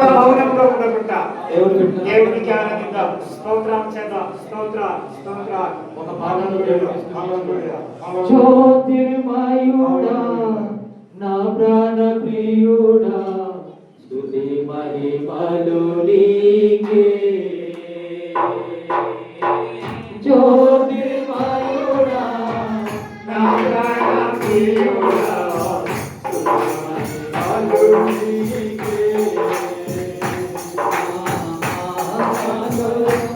మౌనంగా ఉండకుండా దేవునికి ఆనందిద్దాం స్తోత్రం చేద్దాం. స్తోత్ర స్తోత్ర. ఒక. జ్యోతిర్మయుడా నా ప్రాణ ప్రియుడా స్తుతి మహిమలు నీకే. Hallelujah.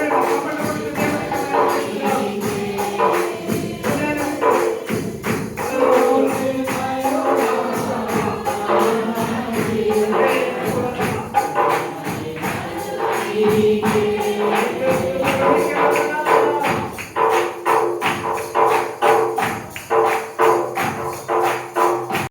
Thank you.